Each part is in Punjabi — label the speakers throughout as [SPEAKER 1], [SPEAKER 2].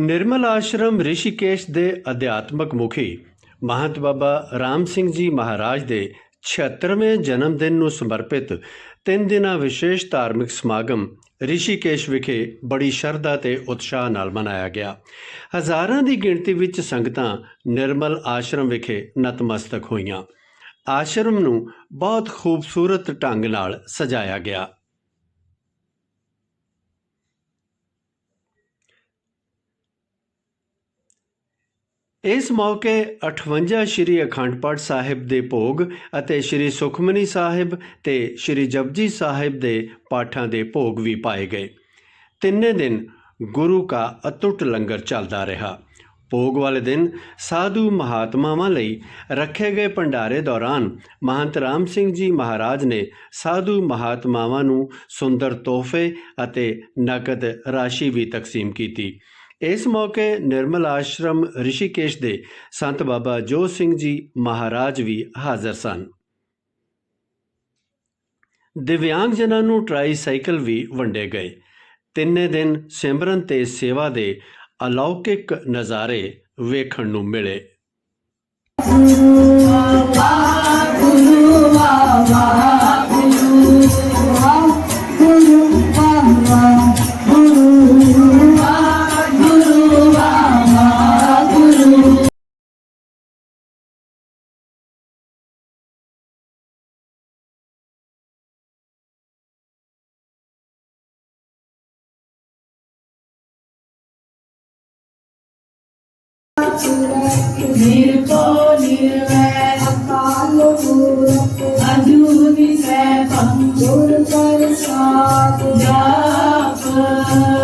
[SPEAKER 1] ਨਿਰਮਲ ਆਸ਼ਰਮ ਰਿਸ਼ੀਕੇਸ਼ ਦੇ ਅਧਿਆਤਮਕ ਮੁਖੀ ਮਹੰਤ ਬਾਬਾ ਰਾਮ ਸਿੰਘ ਜੀ ਮਹਾਰਾਜ ਦੇ 76ਵੇਂ ਜਨਮ ਦਿਨ ਨੂੰ ਸਮਰਪਿਤ ਤਿੰਨ ਦਿਨਾਂ ਵਿਸ਼ੇਸ਼ ਧਾਰਮਿਕ ਸਮਾਗਮ ਰਿਸ਼ੀਕੇਸ਼ ਵਿਖੇ ਬੜੀ ਸ਼ਰਧਾ ਤੇ ਉਤਸ਼ਾਹ ਨਾਲ ਮਨਾਇਆ ਗਿਆ। ਹਜ਼ਾਰਾਂ ਦੀ ਗਿਣਤੀ ਵਿੱਚ ਸੰਗਤਾਂ ਨਿਰਮਲ ਆਸ਼ਰਮ ਵਿਖੇ ਨਤਮਸਤਕ ਹੋਈਆਂ। ਆਸ਼ਰਮ ਨੂੰ ਬਹੁਤ ਖੂਬਸੂਰਤ ਢੰਗ ਨਾਲ ਸਜਾਇਆ ਗਿਆ। ਇਸ ਮੌਕੇ 58 ਸ੍ਰੀ ਅਖੰਡ ਪਾਠ ਸਾਹਿਬ ਦੇ ਭੋਗ ਅਤੇ ਸ੍ਰੀ ਸੁਖਮਨੀ ਸਾਹਿਬ ਤੇ ਸ੍ਰੀ ਜਪਜੀ ਸਾਹਿਬ ਦੇ ਪਾਠਾਂ ਦੇ ਭੋਗ ਵੀ ਪਾਏ ਗਏ। ਤਿੰਨੇ ਦਿਨ ਗੁਰੂ ਕਾ ਅਤੁੱਟ ਲੰਗਰ ਚੱਲਦਾ ਰਿਹਾ। ਭੋਗ ਵਾਲੇ ਦਿਨ ਸਾਧੂ ਮਹਾਤਮਾਵਾਂ ਲਈ ਰੱਖੇ ਗਏ ਭੰਡਾਰੇ ਦੌਰਾਨ ਮਹੰਤ ਰਾਮ ਸਿੰਘ ਜੀ ਮਹਾਰਾਜ ਨੇ ਸਾਧੂ ਮਹਾਤਮਾਵਾਂ ਨੂੰ ਸੁੰਦਰ ਤੋਹਫੇ ਅਤੇ ਨਕਦ ਰਾਸ਼ੀ ਵੀ ਤਕਸੀਮ ਕੀਤੀ। ਇਸ ਮੌਕੇ ਨਿਰਮਲ ਆਸ਼ਰਮ ਰਿਸ਼ੀਕੇਸ਼ ਦੇ ਸੰਤ ਬਾਬਾ ਜੋਤ ਸਿੰਘ ਜੀ ਮਹਾਰਾਜ ਵੀ ਹਾਜ਼ਰ ਸਨ। ਦਿਵਿਆਂਗ ਜਨਾਂ ਨੂੰ ਟ੍ਰਾਈਸਾਈਕਲ ਵੀ ਵੰਡੇ ਗਏ। ਤਿੰਨੇ ਦਿਨ ਸਿਮਰਨ ਤੇ ਸੇਵਾ ਦੇ ਅਲੌਕਿਕ ਨਜ਼ਾਰੇ ਵੇਖਣ ਨੂੰ ਮਿਲੇ।
[SPEAKER 2] ਨਿਰਭਉ ਨਿਰਵੈਰ
[SPEAKER 3] ਅਕਾਲ ਮੂਰਤ
[SPEAKER 2] ਅਜੂਨੀ ਸੈਭੰ
[SPEAKER 3] ਗੁਰ ਪ੍ਰਸਾਦ
[SPEAKER 2] ਜਾਪ
[SPEAKER 3] ਆਦ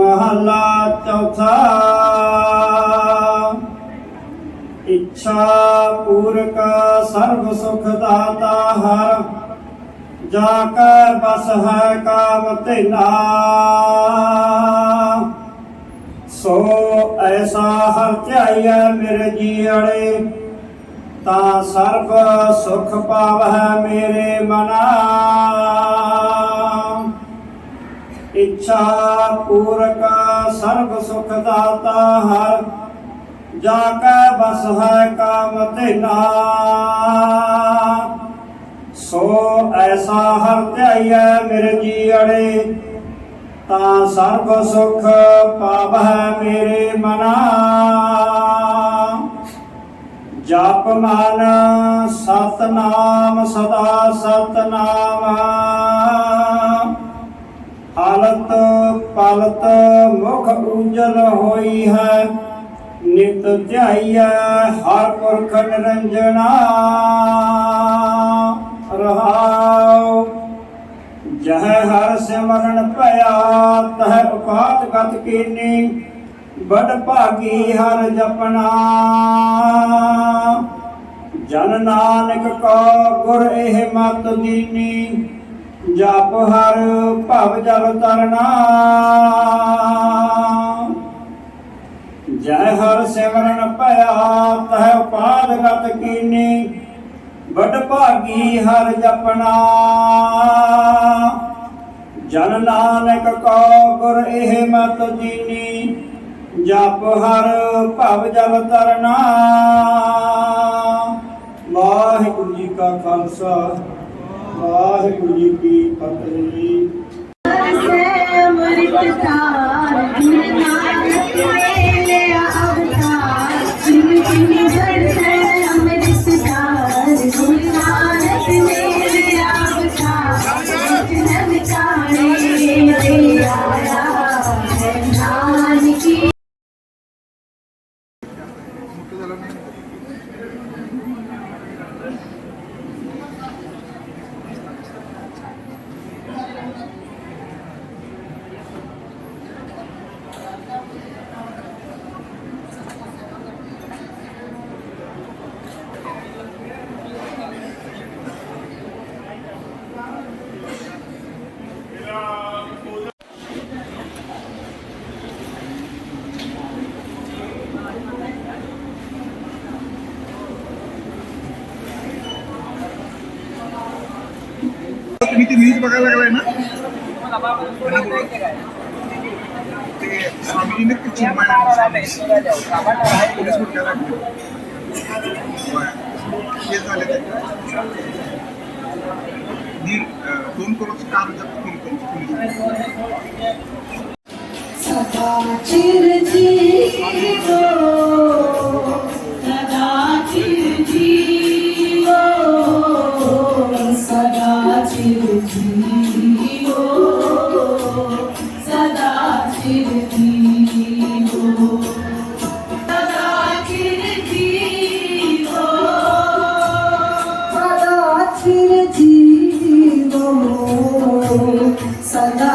[SPEAKER 4] ਮਹਲਾ ਚੌਥਾ। ਇੱਛਾ ਪੂਰਕ ਸਰਬ ਸੁਖ ਦਾਤਾ ਹਰ, ਜਾ ਕੈ ਬਸ ਹੈ ਕਾਮ ਤੇਨਾ ਸੋ ਐਸਾ ਹਰ ਧਿਆਈਐ ਮੇਰੇ ਜੀੜੇ ਤਾਂ ਸਰਬ ਸੁਖ ਪਾਵਹਿ ਮੇਰੇ ਮਨਾ। ਇੱਛਾ ਪੂਰਕ ਸਰਬ ਸੁਖ ਦਾਤਾ ਹਰ, ਜਾ ਕੈ ਬਸ ਹੈ ਕਾਮ ਤੇਨਾ ਸੋ ਐਸਾ ਹਰ ਧਿਆਈਐ ਮੇਰੇ ਜੀ ਅੜੇ ਤਾਂ ਸਰਬ ਸੁਖ ਪਾਵਹਿ ਮੇਰੇ ਮਨਾ। ਜਪ ਮਨ ਸਤਨਾਮ ਸਦਾ ਸਤਨਾਮ। ਹਾਲਤ ਪਲਤ ਮੁਖ ਉਜਲ ਹੋਈ ਹੈ। ਨਿਤ ਧਿਆਈਐ ਹਰ ਪੁਰਖ ਨਿਰੰਜਨਾ ਰਹਾਉ, ਜਹ ਹਰ ਸਿਮਰਨ ਭਇਆ, ਤਹ ਉਪਾਤ ਗਤ ਕੀਨੀ ਬੜ ਭਾਗੀ ਹਰ ਜਪਨਾ। ਜਨ ਨਾਨਕ ਕੋ ਗੁਰ ਇਹ ਮਤ ਦੀਨੀ ਜਪ ਹਰ ਭਵ ਜਲ ਤਰਨਾ ਜੈ ਹਰ ਸਿਮਰਨ ਭਇਆ, ਤਹ ਉਪਾਦ ਗਤ ਕੀਨੀ। ਬੜ ਭਾਗੀ ਹਰ ਜਪਣਾ। ਜਨ ਨਾਨਕ ਕੋ ਗੁਰ ਇਹ ਮਤ ਦੀਨੀ ਜਪ ਹਰ ਭਵ ਜਲ ਤਰਨਾ ਵਾਹਿਗੁਰੂ ਜੀ ਕਾ ਖਾਲਸਾ। ਵਾਹਿਗੁਰੂ ਜੀ। ਕੀ ਫਤਿਹ
[SPEAKER 2] ਸੇ ਅੰਮ੍ਰਿਤ ਤਾਰ ਨਾਮ
[SPEAKER 5] बघायला लागलाय ना? स्वामीजीने पोलीस मुख्यालयात झाले मी दोन करोड काम जप्त
[SPEAKER 3] सदा